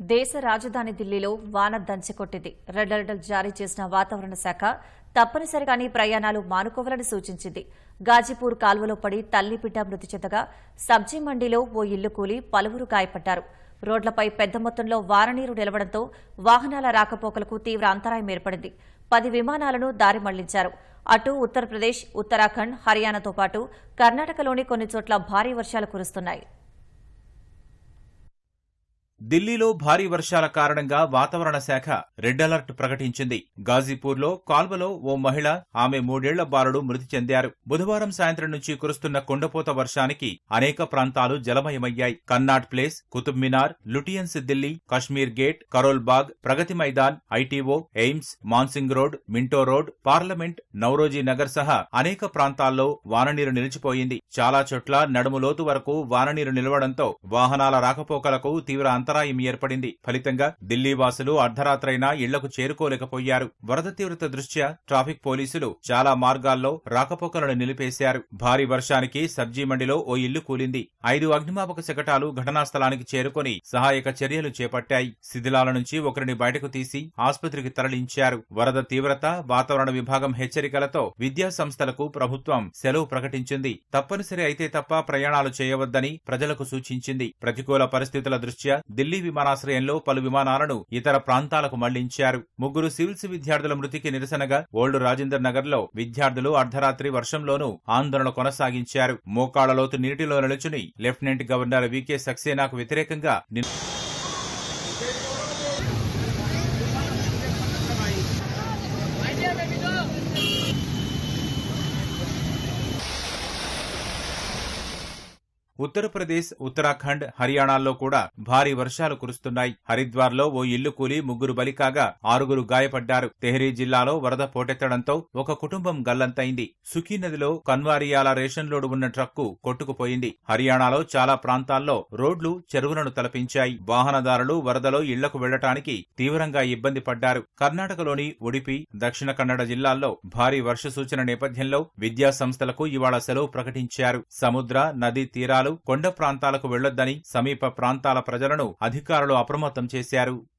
దేశ రాజధాని ఢిల్లీలో వాన దంచెకొట్టింది. రెడ్ అలర్ట్ జారీ చేసిన వాతావరణ శాఖ తప్పనిసరిగాని ప్రయాణాలు మానుకోవాలని సూచించింది. గాజీపూర్ కాల్వలో పడి తల్లిబిడ్డ మృతి చెందగా సబ్జీ మండీలో ఓ ఇల్లు కూలి పలువురు గాయపడ్డారు. రోడ్లపై పెద్ద మొత్తంలో వారనీరు నిలవడంతో వాహనాల రాకపోకలకు తీవ్ర అంతరాయం ఏర్పడింది. పది విమానాలను దారి మళ్ళించారు. అటు ఉత్తరప్రదేశ్ ఉత్తరాఖండ్ హర్యానాతో పాటు కర్ణాటకలోని కొన్ని చోట్ల భారీ వర్షాలు కురుస్తున్నాయి. ఢిల్లీలో భారీ వర్షాల కారణంగా వాతావరణ శాఖ రెడ్ అలర్ట్ ప్రకటించింది. గాజీపూర్లో కాల్వలో ఓ మహిళ ఆమె మూడేళ్ళ బాలుడు మృతి చెందారు. బుధవారం సాయంత్రం నుంచి కురుస్తున్న కుండపోత వర్షానికి అనేక ప్రాంతాలు జలమయమయ్యాయి. Connaught Place Qutub Minar Lutyens Delhi Kashmere gate Karol Bagh Pragati Maidan ITO AIIMS Mansingh road Minto road parliament Naoroji Nagar సహా అనేక ప్రాంతాల్లో వాననీరు నిలిచిపోయింది. చాలా చోట్ల నడుములోతు వరకు వాననీరు నిలవడంతో వాహనాల రాకపోకలకు తీవ్ర అంతరాయం ఏర్పడింది. ఫలితంగా ఢిల్లీ వాసులు అర్ధరాత్రైనా ఇళ్ళకు చేరుకోలేకపోయారు. వరద తీవ్రత దృష్ట్యా ట్రాఫిక్ పోలీసులు చాలా మార్గాల్లో రాకపోకలను నిలిపేశారు. భారీ వర్షానికి సబ్జీ మండిలో ఓ ఇల్లు కూలింది. ఐదు అగ్నిమాపక శకటాలు ఘటనా స్థలానికి చేరుకొని సహాయక చర్యలు చేపట్టాయి. శిథిలాల నుంచి ఒకరిని బయటకు తీసి ఆసుపత్రికి తరలించారు. వరద తీవ్రత వాతావరణ విభాగం హెచ్చరికలతో విద్యా సంస్థలకు ప్రభుత్వం సెలవు ప్రకటించింది. తప్పనిసరి అయితే తప్ప ప్రయాణాలు చేయవద్దని ప్రజలకు సూచించింది. ప్రతికూల పరిస్థితుల దృష్ట్యా ఢిల్లీ విమానాశ్రయంలో పలు విమానాలను ఇతర ప్రాంతాలకు మళ్ళించారు. ముగ్గురు సివిల్స్ విద్యార్థుల మృతికి నిరసనగా ఓల్డ్ రాజేందర్ నగర్లో విద్యార్థులు అర్ధరాత్రి వర్షంలోనూ ఆందోళన కొనసాగించారు. మోకాళ్ళలోతు నీటిలో నిలుచుని లెఫ్టినెంట్ గవర్నర్ వికే సక్సేనాకు వ్యతిరేకంగా ఉత్తరప్రదేశ్ ఉత్తరాఖండ్ హర్యానాల్లో కూడా భారీ వర్షాలు కురుస్తున్నాయి. హరిద్వార్లో ఓ ఇల్లు కూలి ముగ్గురు బలికాగా ఆరుగురు గాయపడ్డారు. తెహ్రీ జిల్లాలో వరద పోటెత్తడంతో ఒక కుటుంబం గల్లంతైంది. సుఖీ నదిలో కన్వారియాల రేషన్ లోడు ఉన్న ట్రక్కు కొట్టుకుపోయింది. హర్యానాలో చాలా ప్రాంతాల్లో రోడ్లు చెరువులను తలపించాయి. వాహనదారులు వరదలో ఇళ్ళకు వెళ్ళటానికి తీవ్రంగా ఇబ్బంది పడ్డారు. కర్ణాటకలోని ఉడిపి దక్షిణ కన్నడ జిల్లాల్లో భారీ వర్ష సూచన నేపథ్యంలో విద్యా సంస్థలకు ఇవాళ సెలవు ప్రకటించారు. సముద్ర నదీ తీరాలు కొండ ప్రాంతాలకు వెళ్ళొద్దని సమీప ప్రాంతాల ప్రజలను అధికారులు అప్రమత్తం చేశారు.